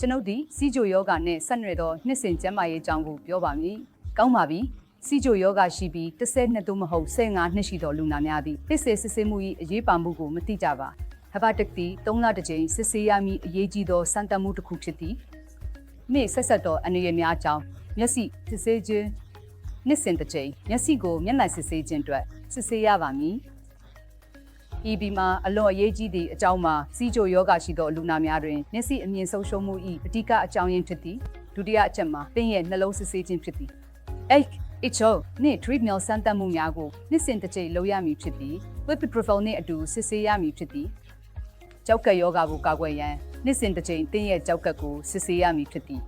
ကျွန်ုပ်ဒီစီဂျိုယောဂနဲ့ဆက်နွယ်သောနှစ်စဉ်ကျန်းမာရေးအကြောင်းကိုပြောပါမည်။ကောင်းပါပြီ။စီဂျိုယောဂရှိပြီး10နှစ်သို့မဟုတ်15နှစ်ရှိသောလူနာများသည်ဖြစ်စေစစ်ဆေးမှု၏အရေးပါမှုကိုမသိကြပါ။ဟက်ပါတစ်သည်3လတစ်ကြိမ်စစ်ဆေးရမည့်အရေးကြီးသောစံတမ်းမှုတစ်ခုဖြစ်သည်။နေ့ဆက်ဆက်သောအနေရများအကြောင်းမျက်စိစစ်ဆေးခြင်းနှစ်စဉ်တစ်ကြိမ်မျက်စိကိုမျက်နှာစစ်ဆေးခြင်းအတွက်စစ်ဆေးရပါမည်။ EB မှာအလွန်အရေးကြီးသည့်အကြောင်းမှာစီဂျိုယောဂရှိသောလူနာများတွင်မျက်စိအမြင်ဆုံးရှုံးမှု၏အဓိကအကြောင်းရင်းဖြစ်သည်ဒုတိယအချက်မှာသင်ရဲ့နှလုံးစစ်ဆေးခြင်းဖြစ်သည် H HO နှင့် treatment စမ်းသပ်မှုများကိုနှစ်စဉ်တစ်ကြိမ်လုပ်ရမည်ဖြစ်ပြီး lipid profile နှင့်အတူစစ်ဆေးရမည်ဖြစ်သည်ကြောက်ကက်ယောဂကိုကာကွယ်ရန်နှစ်စဉ်တစ်ကြိမ်သင်ရဲ့ကြောက်ကက်ကိုစစ်ဆေးရမည်ဖြစ်သည်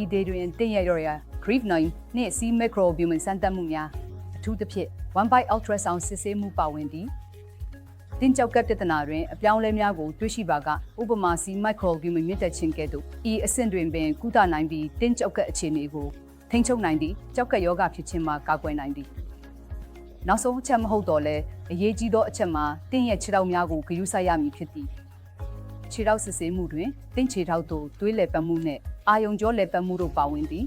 ဤဒေတွင်သင်ရဲ့ရော်ရ grief 9နှင့် C microalbumin စမ်းသပ်မှုများအထူးသဖြင့် one by ultrasound စစ်ဆေးမှုပါဝင်သည် တင်းကြောက်ကပ်ပြဿနာတွင်အပြောင်းအလဲများကိုတွေ့ရှိပါကဥပမာစီမိုက်ခရိုဂီမမြင့်တက်ခြင်းကဲ့သို့ဤအဆင့်တွင်ပင်ကုသနိုင်ပြီးတင်းကြောက်ကပ်အခြေအနေကိုထိန်းချုပ်နိုင်သည့်ကြောက်ကပ်ယောဂဖြစ်ခြင်းမှာကာကွယ်နိုင်သည်နောက်ဆုံးအချက်မဟုတ်တော့လဲအရေးကြီးသောအချက်မှာတင်းရဲ့ခြေထောက်များကိုဂရုစိုက်ရမည်ဖြစ်သည်ခြေထောက်စစ်ဆေးမှုတွင်တင်းခြေထောက်သို့သွေးလည်ပတ်မှုနှင့်အာယုံကြောလည်ပတ်မှုတို့ပါဝင်သည်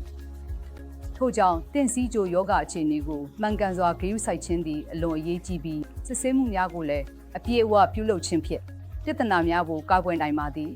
ထို့ကြောင့်တင့်စည်းကြိုယောဂအခြေအနေကိုမှန်ကန်စွာဂရုစိုက်ခြင်းသည်အလွန်အရေးကြီးပြီးစစ်ဆေးမှုများကိုလည်းအပြည့်အဝပြုလုပ်ခြင်းဖြင့်ပြဿနာများကိုကာကွယ်နိုင်ပါသည်